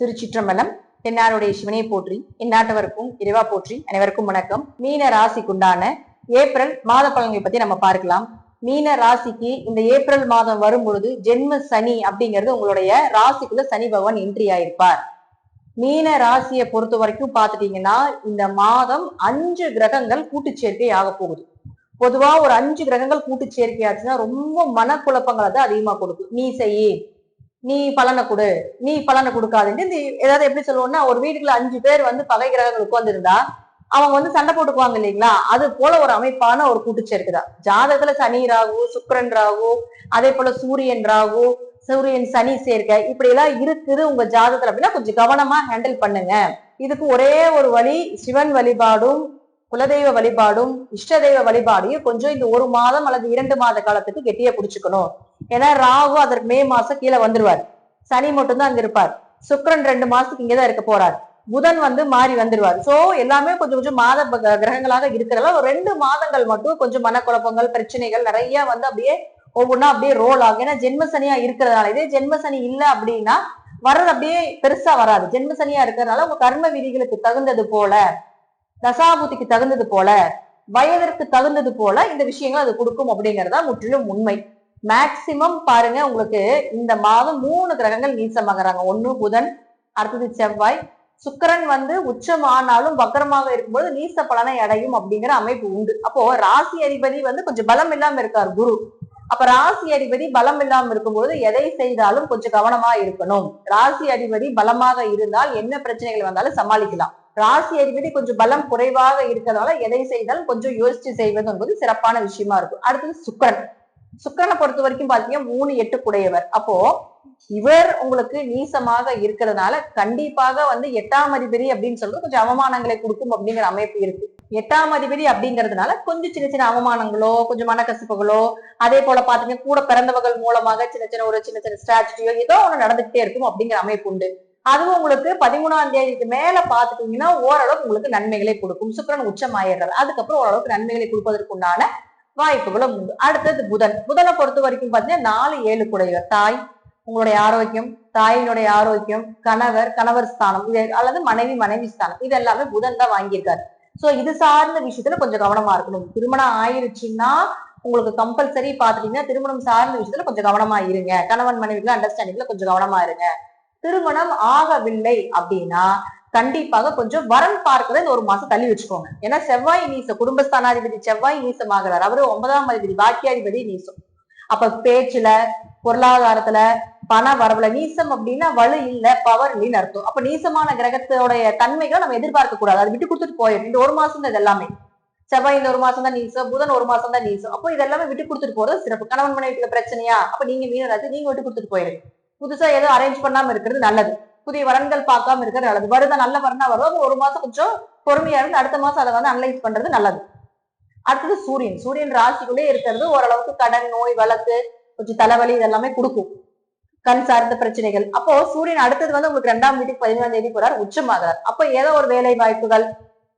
திருச்சிற்றம்பலம். தென்னாருடைய சிவனை போற்றி இந்நாட்டவருக்கும் இறைவா போற்றி அனைவருக்கும் வணக்கம். மீன ராசிக்குண்டான ஏப்ரல் மாத பலன்களை பத்தி நம்ம பார்க்கலாம். மீன ராசிக்கு இந்த ஏப்ரல் மாதம் வரும் பொழுது ஜென்ம சனி அப்படிங்கிறது உங்களுடைய ராசிக்குள்ள சனி பகவான் என்ட்ரி ஆயிருப்பார். மீன ராசியை பொறுத்த வரைக்கும் பார்த்துட்டீங்கன்னா இந்த மாதம் அஞ்சு கிரகங்கள் கூட்டு சேர்க்கை ஆக போகுது. பொதுவா ஒரு அஞ்சு கிரகங்கள் கூட்டு சேர்க்கை ஆச்சுன்னா ரொம்ப மனக்குழப்பங்களை தான் அதிகமா கொடுக்கும். நீ செய்யி நீ பலனை கொடு நீ பலனை கொடுக்காதுன்னு இந்த ஏதாவது எப்படி சொல்லுவோம்னா ஒரு வீட்டுக்குள்ள அஞ்சு பேர் வந்து பகை கிரகங்கள் உட்கார்ந்துருந்தா அவங்க வந்து சண்டை போட்டுக்குவாங்க இல்லைங்களா? அது போல ஒரு அமைப்பான ஒரு கூட்டுச்சேர்க்குதா ஜாதகத்துல சனி ராகு சுக்கரன் ராகு அதே போல சூரியன் ராகு சூரியன் சனி சேர்க்கை இப்படி எல்லாம் இருக்குது உங்க ஜாதகத்துல அப்படின்னா கொஞ்சம் கவனமா ஹேண்டில் பண்ணுங்க. இதுக்கு ஒரே ஒரு வழி சிவன் வழிபாடும் குலதெய்வ வழிபாடும் இஷ்ட தெய்வ வழிபாடையும் கொஞ்சம் இந்த ஒரு மாதம் அல்லது இரண்டு மாத காலத்துக்கு கெட்டியா புடிச்சுக்கணும். ஏன்னா ராகு அதற்கு மே மாசம் கீழே வந்துருவார். சனி மட்டும்தான் அங்க இருப்பார். சுக்கிரன் ரெண்டு மாசத்துக்கு இங்கதான் இருக்க போறார். புதன் வந்து மாறி வந்துருவார். சோ எல்லாமே கொஞ்சம் கொஞ்சம் மாத கிரகங்களாக இருக்கிறதால ஒரு ரெண்டு மாதங்கள் மட்டும் கொஞ்சம் மனக்குழப்பங்கள் பிரச்சனைகள் நிறைய வந்து அப்படியே ஒவ்வொன்றா அப்படியே ரோல் ஆகும். ஏன்னா ஜென்மசனியா இருக்கிறதுனால இதே ஜென்ம சனி அப்படின்னா வர்றது அப்படியே பெருசா வராது. ஜென்மசனியா இருக்கிறதுனால உங்க கர்ம விதிகளுக்கு தகுந்தது போல தசாபுத்திக்கு தகுந்தது போல வயதிற்கு தகுந்தது போல இந்த விஷயங்கள் அது கொடுக்கும் அப்படிங்கறதா முற்றிலும் உண்மை. மேக்சிமம் பாருங்க உங்களுக்கு இந்த மாதம் மூணு கிரகங்கள் நீச்சமாகறாங்க. ஒண்ணு புதன் அடுத்தது செவ்வாய். சுக்கரன் வந்து உச்சம் ஆனாலும் வக்கரமாக இருக்கும்போது நீச பலனை அடையும் அப்படிங்கிற அமைப்பு உண்டு. அப்போ ராசி அதிபதி வந்து கொஞ்சம் பலம் இல்லாம இருக்கார் குரு. அப்ப ராசி அதிபதி பலம் இல்லாம இருக்கும்போது எதை செய்தாலும் கொஞ்சம் கவனமா இருக்கணும். ராசி அதிபதி பலமாக இருந்தால் என்ன பிரச்சனைகள் வந்தாலும் சமாளிக்கலாம். ராசி அதிபதி கொஞ்சம் பலம் குறைவாக இருக்கிறதால எதை செய்தாலும் கொஞ்சம் யோசிச்சு செய்வது என்பது சிறப்பான விஷயமா இருக்கும். அடுத்தது சுக்கரன். சுக்கரனை பொறுத்த வரைக்கும் பாத்தீங்கன்னா மூணு எட்டு குடையவர் அப்போ இவர் உங்களுக்கு நீசமாக இருக்கிறதுனால கண்டிப்பாக வந்து எட்டாம் அதிபதி அப்படின்னு சொல்றது கொஞ்சம் அவமானங்களை கொடுக்கும் அப்படிங்கிற அமைப்பு இருக்கு. எட்டாம் அதிபதி அப்படிங்கிறதுனால கொஞ்சம் சின்ன சின்ன அவமானங்களோ கொஞ்சம் மனக்கசப்புகளோ அதே போல பாத்தீங்கன்னா கூட பிறந்தவர்கள் மூலமாக சின்ன சின்ன ஒரு சின்ன சின்ன ஸ்ட்ராட்டஜியோ ஏதோ ஒன்று நடந்துகிட்டே இருக்கும் அப்படிங்கிற அமைப்பு உண்டு. அதுவும் உங்களுக்கு பதிமூணாம் தேதிக்கு மேல பாத்துட்டீங்கன்னா ஓரளவுக்கு உங்களுக்கு நன்மைகளை கொடுக்கும். சுக்கரன் உச்சம் ஆயிடுறாரு. அதுக்கப்புறம் ஓரளவுக்கு நன்மைகளை கொடுப்பதற்கு உண்டான வாய்ப்புகளும் உண்டு. அடுத்தது புதன். புதனை பொறுத்த வரைக்கும் பாத்தீங்கன்னா நாலு ஏழு குடையவர் தாய் உங்களுடைய ஆரோக்கியம் தாயினுடைய ஆரோக்கியம் கணவர் கணவர் ஸ்தானம் இது அல்லது மனைவி மனைவி ஸ்தானம். இது எல்லாமே புதன் தான் வாங்கியிருக்காரு. சோ இது சார்ந்த விஷயத்துல கொஞ்சம் கவனமா இருக்கணும். திருமணம் ஆயிருச்சுன்னா உங்களுக்கு கம்பல்சரி பாத்துட்டீங்கன்னா திருமணம் சார்ந்த விஷயத்துல கொஞ்சம் கவனமா இருங்க. கணவன் மனைவிக்குள்ள அண்டர்ஸ்டாண்டிங்ல கொஞ்சம் கவனமா இருங்க. திருமணம் ஆகவில்லை அப்படின்னா கண்டிப்பாக கொஞ்சம் வரன் பார்க்கறத ஒரு மாசம் தள்ளி வச்சுக்கோங்க. ஏன்னா செவ்வாய் நீசம் குடும்பஸ்தானாதிபதி செவ்வாய் நீசம் ஆகிறார் அவரு ஒன்பதாம் அதிபதி பாக்கியாதிபதி நீசம். அப்ப பேச்சுல பொருளாதாரத்துல பண வரவுல நீசம் அப்படின்னா வலு இல்ல பவர் இல்லைன்னு அர்த்தம். அப்ப நீசமான கிரகத்தோடைய தன்மைகளை நம்ம எதிர்பார்க்க கூடாது. அதை விட்டு கொடுத்துட்டு போயிடும் இந்த ஒரு மாசம் தான் இது எல்லாமே செவ்வாய் இந்த ஒரு மாசம் தான் நீசம் புதன் ஒரு மாசம் தான் நீசம். அப்போ இதெல்லாமே விட்டு கொடுத்துட்டு போறது சிறப்பு. கணவன் மனைவிக்குள்ள பிரச்சனையா? அப்ப நீங்க மீனராசி நீங்க விட்டு கொடுத்துட்டு போயிடுங்க புதுசா எதுவும் அரேஞ்ச் பண்ணாம இருக்கிறது நல்லது. புதிய வரன்கள் பார்க்காம இருக்கிறது நல்லது. வருதா நல்ல வரனா வரும் ஒரு மாசம் கொஞ்சம் பொறுமையா இருந்து அடுத்த மாசம் அதை வந்து அனலைஸ் பண்றது நல்லது. அடுத்தது சூரியன். சூரியன் ராசிக்குள்ளே இருக்கிறது ஓரளவுக்கு கடன் நோய் வழக்கு கொஞ்சம் தலைவலி இதெல்லாமே கொடுக்கும். கண் சார்ந்த பிரச்சனைகள். அப்போ சூரியன் அடுத்தது வந்து உங்களுக்கு ரெண்டாம் வீட்டுக்கு பதினேழாம் தேதி போறார். உச்சமாகிறார். அப்போ ஏதோ ஒரு வேலை வாய்ப்புகள்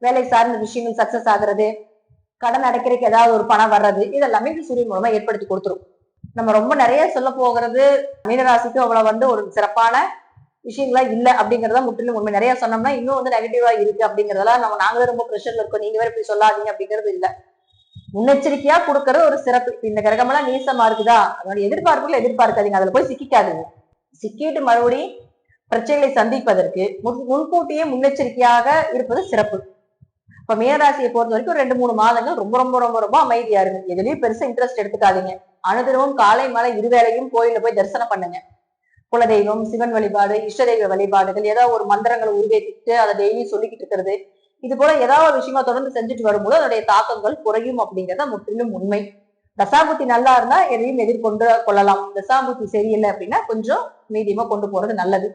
வேலை சார்ந்த விஷயங்கள் சக்சஸ் ஆகுறது கடன் அடைக்கிறதுக்கு ஏதாவது ஒரு பணம் வர்றது இதெல்லாமே இந்த சூரியன் மூலமா ஏற்படுத்தி கொடுத்துரும். நம்ம ரொம்ப நிறைய சொல்ல போகிறது மீனராசிக்கு அவ்வளவு வந்து ஒரு சிறப்பான விஷயங்களா இல்ல அப்படிங்கறத முற்றிலும் உண்மை. நிறைய சொன்னோம்னா இன்னும் வந்து நெகட்டிவா இருக்கு அப்படிங்கறதெல்லாம் நம்ம நாங்களே ரொம்ப ப்ரெஷர்ல இருக்கோம். நீங்க வேற இப்படி சொல்லாதீங்க அப்படிங்கிறது இல்ல. முன்னெச்சரிக்கையா கொடுக்கறது ஒரு சிறப்பு. இந்த கிரகமெல்லாம் நீசமா இருக்குதா அதோட எதிர்பார்ப்புகள் எதிர்பார்க்காதீங்க. அதுல போய் சிக்கிக்காதீங்க. சிக்கிட்டு மறுபடியும் பிரச்சனைகளை சந்திப்பதற்கு முன்- முன்கூட்டியே முன்னெச்சரிக்கையாக இருப்பது சிறப்பு. இப்ப மீனராசியை பொறுத்த வரைக்கும் ரெண்டு மூணு மாதங்கள் ரொம்ப ரொம்ப ரொம்ப ரொம்ப அமைதியா இருங்க எதுலயும் பெருசா இன்ட்ரெஸ்ட் எடுத்துக்காதீங்க. அனுதினமும் காலை மாலை இருவேளையும் கோயில போய் தரிசனம் பண்ணுங்க. குலதெய்வம் சிவன் வழிபாடு இஷ்ட தெய்வ வழிபாடுகள் ஏதாவது ஒரு மந்திரங்களை உருவேற்றிட்டு அதை டெய்லி சொல்லிக்கிட்டு இருக்கிறது. இது போல ஏதாவது ஒரு விஷயமா தொடர்ந்து செஞ்சுட்டு வரும்போது அதனுடைய தாக்கங்கள் குறையும் அப்படிங்கறத முற்றிலும் உண்மை. தசாபுத்தி நல்லா இருந்தா எதையும் எதிர்கொண்டு கொள்ளலாம். தசாபுத்தி சரியில்லை அப்படின்னா கொஞ்சம் மீதியமா கொண்டு போறது நல்லது.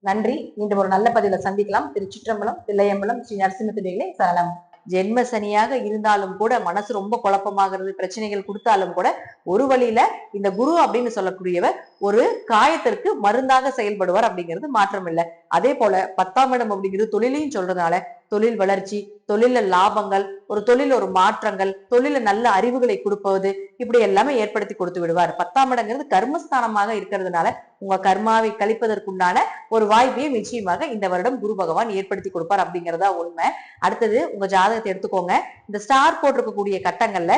நன்றி. மீண்டும் ஒரு நல்ல பதிவில் சந்திக்கலாம். திருச்சிற்றம்பலம் தில்லையம்பலம் ஸ்ரீ நரசிம்மத்திலே சரணம். ஜென்ம சனியாக இருந்தாலும் கூட மனசு ரொம்ப குழப்பமாகிறது பிரச்சனைகள் கொடுத்தாலும் கூட ஒரு வழியில இந்த குரு அப்படின்னு சொல்லக்கூடியவர் ஒரு காயத்திற்கு மருந்தாக செயல்படுவார் அப்படிங்கிறது மாற்றம் இல்லை அதே போல பத்தாம் இடம் அப்படிங்கிறது தொழிலையும் சொல்றதுனால தொழில் வளர்ச்சி தொழில லாபங்கள் ஒரு தொழில் ஒரு மாற்றங்கள் தொழில நல்ல அறிவுகளை கொடுப்பது இப்படி எல்லாமே ஏற்படுத்தி கொடுத்து விடுவார். பத்தாம் இடங்கிறது கர்மஸ்தானமாக இருக்கிறதுனால உங்க கர்மாவை கழிப்பதற்குண்டான ஒரு வாய்ப்பையும் நிச்சயமாக இந்த வருடம் குரு பகவான் ஏற்படுத்தி கொடுப்பார் அப்படிங்கிறதா உண்மை. அடுத்தது உங்க ஜாதகத்தை எடுத்துக்கோங்க. இந்த ஸ்டார் போட்டிருக்கக்கூடிய கட்டங்கள்ல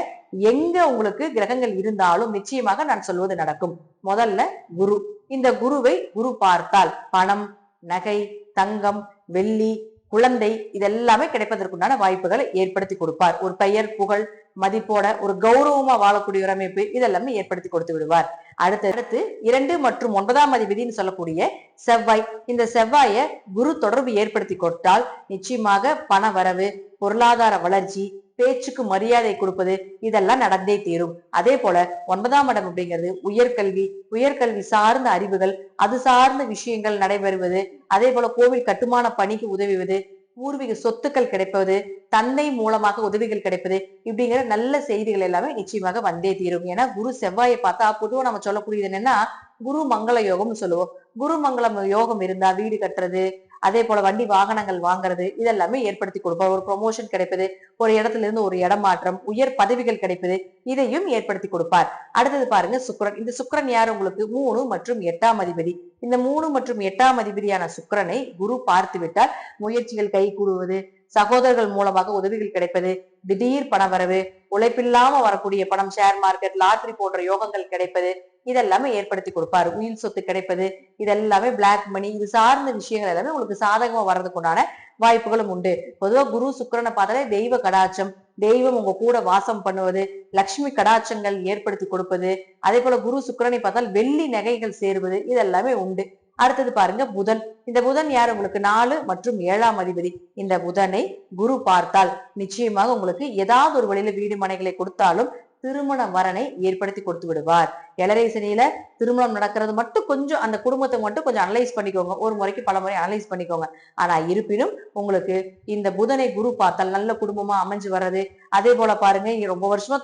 எங்க உங்களுக்கு கிரகங்கள் இருந்தாலும் நிச்சயமாக நான் சொல்வது நடக்கும். முதல்ல குரு. இந்த குருவை குரு பார்த்தால் பணம் நகை தங்கம் வெள்ளி குழந்தை இதெல்லாமே கிடைப்பதற்குண்டான வாய்ப்புகளை ஏற்படுத்தி கொடுப்பார். ஒரு பெயர் புகழ் மதிப்போட ஒரு கௌரவமா வாழக்கூடிய ஒரு அமைப்பு இதெல்லாமே ஏற்படுத்தி கொடுத்து விடுவார். அடுத்து அடுத்து இரண்டு மற்றும் ஒன்பதாம் அதிபதினு சொல்லக்கூடிய செவ்வாய். இந்த செவ்வாய குரு தொடர்பு ஏற்படுத்தி கொடுத்தால் நிச்சயமாக பண வரவு பொருளாதார வளர்ச்சி பேச்சுக்கு மரியாதை கொடுப்பது இதெல்லாம் நடந்தே தீரும். அதே போல ஒன்பதாம் இடம் அப்படிங்கிறது உயர்கல்வி உயர்கல்வி சார்ந்த அறிவுகள் அது சார்ந்த விஷயங்கள் நடைபெறுவது அதே போல கோவில் கட்டுமான பணிக்கு உதவுவது பூர்வீக சொத்துக்கள் கிடைப்பது தந்தை மூலமாக உதவிகள் கிடைப்பது இப்படிங்கிற நல்ல செய்திகள் எல்லாமே நிச்சயமாக வந்தே தீரும். ஏன்னா குரு செவ்வாயை பார்த்தா பொதுவாக நம்ம சொல்லக்கூடியது என்னன்னா குரு மங்கள யோகம்னு சொல்லுவோம். குரு மங்களம் யோகம் இருந்தா வீடு கட்டுறது அதே போல வண்டி வாகனங்கள் வாங்குறது இதெல்லாமே ஏற்படுத்தி கொடுப்பார் ஒரு ப்ரொமோஷன் கிடைப்பது ஒரு இடத்துல இருந்து ஒரு இடமாற்றம் உயர் பதவிகள் கிடைப்பது இதையும் ஏற்படுத்தி கொடுப்பார். அடுத்தது பாருங்க சுக்கரன். இந்த சுக்கரன் யார்? உங்களுக்கு மூணு மற்றும் எட்டாம் அதிபதி. இந்த மூணு மற்றும் எட்டாம் அதிபதியான சுக்கரனை குரு பார்த்து விட்டால் முயற்சிகள் கை கூடுவது சகோதரர்கள் மூலமாக உதவிகள் கிடைப்பது திடீர் பண வரவு உழைப்பில்லாம வரக்கூடிய பணம் ஷேர் மார்க்கெட் லாட்ரி போன்ற யோகங்கள் கிடைப்பது இதெல்லாமே ஏற்படுத்தி கொடுப்பாரு. உயிர் சொத்து கிடைப்பது இதெல்லாமே பிளாக் மணி இது சார்ந்த விஷயங்கள் எல்லாமே உங்களுக்கு சாதகமா வர்றதுக்குண்டான வாய்ப்புகளும் உண்டு. பொதுவா குரு சுக்கிரனை பார்த்தாலே தெய்வ கடாட்சம் தெய்வம் உங்க கூட வாசம் பண்ணுவது லக்ஷ்மி கடாட்சங்கள் ஏற்படுத்தி கொடுப்பது அதே போல குரு சுக்கரனை பார்த்தால் வெள்ளி நகைகள் சேருவது இதெல்லாமே உண்டு. அடுத்தது பாருங்க புதன். இந்த புதன் யார்? உங்களுக்கு நாலு மற்றும் ஏழாம் அதிபதி. இந்த புதனை குரு பார்த்தால் நிச்சயமாக உங்களுக்கு ஏதாவது ஒரு வழியில வீடு மனைகளை கொடுத்தாலும் திருமண வரனை ஏற்படுத்தி கொடுத்து விடுவார். எலரை சனியில திருமணம் நடக்கிறது மட்டும் கொஞ்சம் அந்த குடும்பத்தை மட்டும் கொஞ்சம் அனலைஸ் பண்ணிக்கோங்க. ஒரு முறைக்கு பல முறை அனலைஸ் பண்ணிக்கோங்க. ஆனா இருப்பினும் உங்களுக்கு இந்த புதனை குரு பார்த்தால் நல்ல குடும்பமா அமைஞ்சு வர்றது. அதே போல பாருங்க இங்க ரொம்ப வருஷமா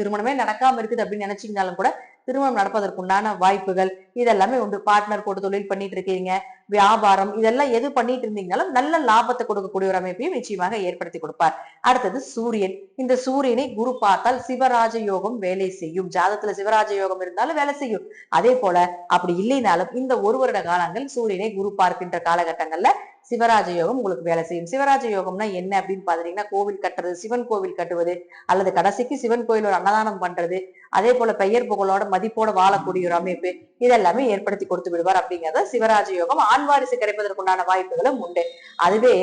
திருமணமே நடக்காம இருக்குது அப்படின்னு நினைச்சீங்கனாலும் கூட திருமணம் நடப்பதற்குண்டான வாய்ப்புகள் இதெல்லாமே உண்டு. பார்ட்னர் போட்டு தொழில் பண்ணிட்டு இருக்கீங்க. வியாபாரம் இதெல்லாம் எது பண்ணிட்டு இருந்தீங்கனாலும் நல்ல லாபத்தை கொடுக்கக்கூடிய ஒரு அமைப்பையும் நிச்சயமாக ஏற்படுத்தி கொடுப்பார். அடுத்தது சூரியன். இந்த சூரியனை குரு பார்த்தால் சிவராஜ யோகம் வேலை செய்யும். ஜாதத்துல சிவராஜ யோகம் இருந்தாலும் வேலை செய்யும். அதே போல அப்படி இல்லைனாலும் இந்த ஒரு வருட காலங்கள் சூரியனை குரு பார்க்கின்ற காலகட்டங்கள்ல சிவராஜ யோகம் உங்களுக்கு வேலை செய்யும். சிவராஜ யோகம்னா என்ன அப்படின்னு பாத்தீங்கன்னா கோவில் கட்டுறது சிவன் கோவில் கட்டுவது அல்லது கடைசிக்கு சிவன் கோயில் ஒரு அன்னதானம் பண்றது அதே போல பெயர் புகழோட மதிப்போட வாழக்கூடிய ஒரு அமைப்பு இதெல்லாமே ஏற்படுத்தி கொடுத்து விடுவார் அப்படிங்கறத சிவராஜ யோகம். ஆண் வாரிசு கிடைப்பதற்குண்டான வாய்ப்புகளும் உண்டு. அதுவே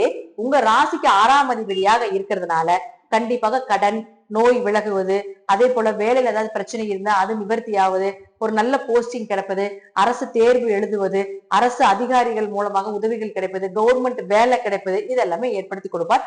உங்க ராசிக்கு ஆறாம் அதிபதியாக இருக்கிறதுனால கண்டிப்பாக கடன் நோய் விலகுவது அதே போல வேலையில ஏதாவது பிரச்சனை இருந்தா அது நிவர்த்தி ஆகுது ஒரு நல்ல போஸ்டிங் கிடைப்பது அரசு தேர்வு எழுதுவது அரசு அதிகாரிகள் மூலமாக உதவிகள் கிடைப்பது கவர்மெண்ட் வேலை கிடைப்பது இதெல்லாமே ஏற்படுத்தி கொடுப்பார்.